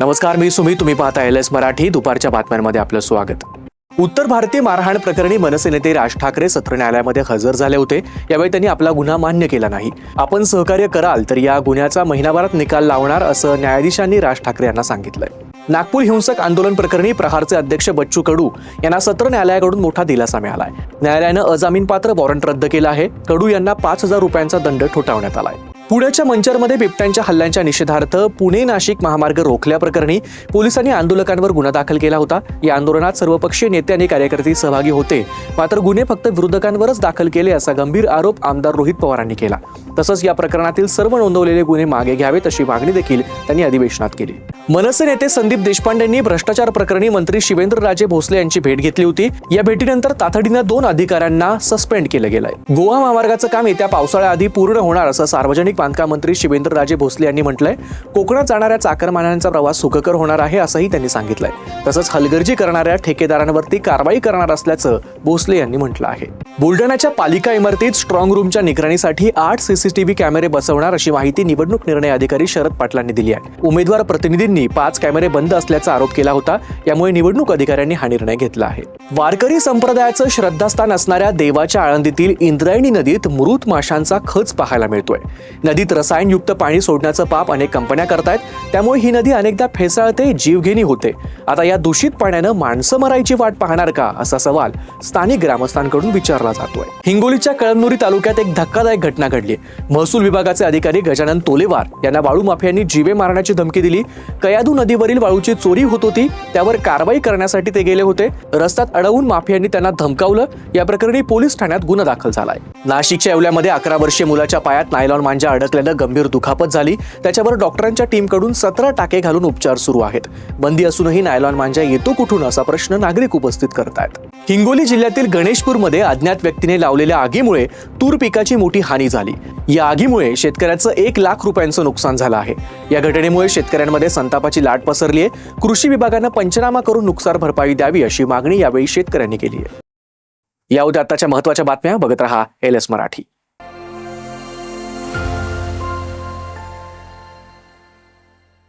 नमस्कार मी सुमित. तुम्ही पाहता एल एस मराठी. दुपारच्या बातम्यांमध्ये आपलं स्वागत. उत्तर भारतीय मारहाण प्रकरणी मनसे नेते राज ठाकरे सत्र न्यायालयामध्ये हजर झाले होते. यावेळी त्यांनी आपला गुन्हा मान्य केला नाही. आपण सहकार्य कराल तर या गुन्ह्याचा महिनाभरात निकाल लावणार असं न्यायाधीशांनी राज ठाकरे यांना सांगितलंय. नागपूर हिंसक आंदोलन प्रकरणी प्रहारचे अध्यक्ष बच्चू कडू यांना सत्र न्यायालयाकडून मोठा दिलासा मिळालाय. न्यायालयानं अजामीनपात्र वॉरंट रद्द केलं आहे. कडू यांना पाच हजार रुपयांचा दंड ठोठावण्यात आलाय. पुण्याच्या मंचरमध्ये बिबट्यांच्या हल्ल्यांच्या निषेधार्थ पुणे नाशिक महामार्ग रोखल्याप्रकरणी पोलिसांनी आंदोलकांवर गुन्हा दाखल केला होता. या आंदोलनात सर्वपक्षीय नेते आणि कार्यकर्ते सहभागी होते. मात्र गुन्हे फक्त विरोधकांवरच दाखल केले असा गंभीर आरोप आमदार रोहित पवारांनी केला. तसंच या प्रकरणातील सर्व नोंदवलेले गुन्हे मागे घ्यावेत अशी मागणी देखील त्यांनी अधिवेशनात केली. मनसे नेते संदीप देशपांडेंनी भ्रष्टाचार प्रकरणी मंत्री शिवेंद्रराजे भोसले यांची भेट घेतली होती. या भेटीनंतर तातडीनं दोन अधिकाऱ्यांना सस्पेंड केलं गेलंय. गोवा महामार्गाचं काम येत्या पावसाळ्याआधी पूर्ण होणार असं सार्वजनिक बांधकाम मंत्री शिवेंद्रराजे भोसले यांनी म्हटलंय. कोकणात जाणाऱ्या चाकरमान्यांचा प्रवास सुखकर होणार आहे असंही त्यांनी सांगितलंय. तसंच हलगर्जी करणाऱ्या ठेकेदारांवरती कारवाई करणार असल्याचं भोसले यांनी म्हटलं आहे. बुलढाण्याच्या पालिका इमारतीत स्ट्रॉंग रूमच्या निगराणीसाठी आठ सीसीटीव्ही कॅमेरे बसवणार अशी माहिती निवडणूक निर्णय अधिकारी शरद पाटलांनी दिली आहे. उमेदवार प्रतिनिधींनी पाच कॅमेरे बंद असल्याचा आरोप केला होता यामुळे निवडणूक अधिकाऱ्यांनी हा निर्णय घेतला आहे. वारकरी संप्रदायाचं श्रद्धास्थान असणाऱ्या देवाच्या आळंदीतील इंद्रायणी नदीत मृत माशांचा खच पाहायला मिळतोय. नदीत रसायनयुक्त पाणी सोडण्याचं पाप अनेक कंपन्या करतायत त्यामुळे ही नदी अनेकदा फेसाळते जीवघेणी होते. आता या दूषित पाण्यानं माणसं मरायची वाट पाहणार का? असा सवाल स्थानिक ग्रामस्थांकडून विचारला जातोय. हिंगोलीच्या कळमनुरी तालुक्यात एक धक्कादायक घटना घडली महसूल विभागाचे अधिकारी गजानन तोलेवार यांना वाळू माफियांनी जीवे मारण्याची धमकी दिली. कयादू नदीवरील वाळूची चोरी होत होती. त्यावर कारवाई करण्यासाठी ते गेले होते. रस्त्यात अडवून माफियांनी त्यांना धमकावलं. या प्रकरणी पोलीस ठाण्यात गुन्हा दाखल झालाय. नाशिकच्या येवल्यामध्ये अकरा वर्षीय मुलाच्या पायात नायलॉन मांजा अडकल्यानं गंभीर दुखापत झाली. त्याच्यावर डॉक्टरांच्या टीमकडून सतरा टाके घालून उपचार सुरू आहेत. बंदी असूनही नायलॉन मांजा येतो कुठून असा प्रश्न नागरिक उपस्थित करतायत. हिंगोली जिल्ह्यातील गणेशपूरमध्ये अज्ञात व्यक्तीने लावलेल्या आगीमुळे तूर पिकाची मोठी हानी झाली. या आगीमुळे शेतकऱ्याचं एक लाख रुपयांचं नुकसान झालं आहे. या घटनेमुळे शेतकऱ्यांमध्ये संतापाची लाट पसरली आहे. कृषी विभागानं पंचनामा करून नुकसान भरपाई द्यावी अशी मागणी यावेळी शेतकऱ्यांनी केली आहे. या उद्या आताच्या महत्त्वाच्या बातम्या बघत रहा एल एस मराठी.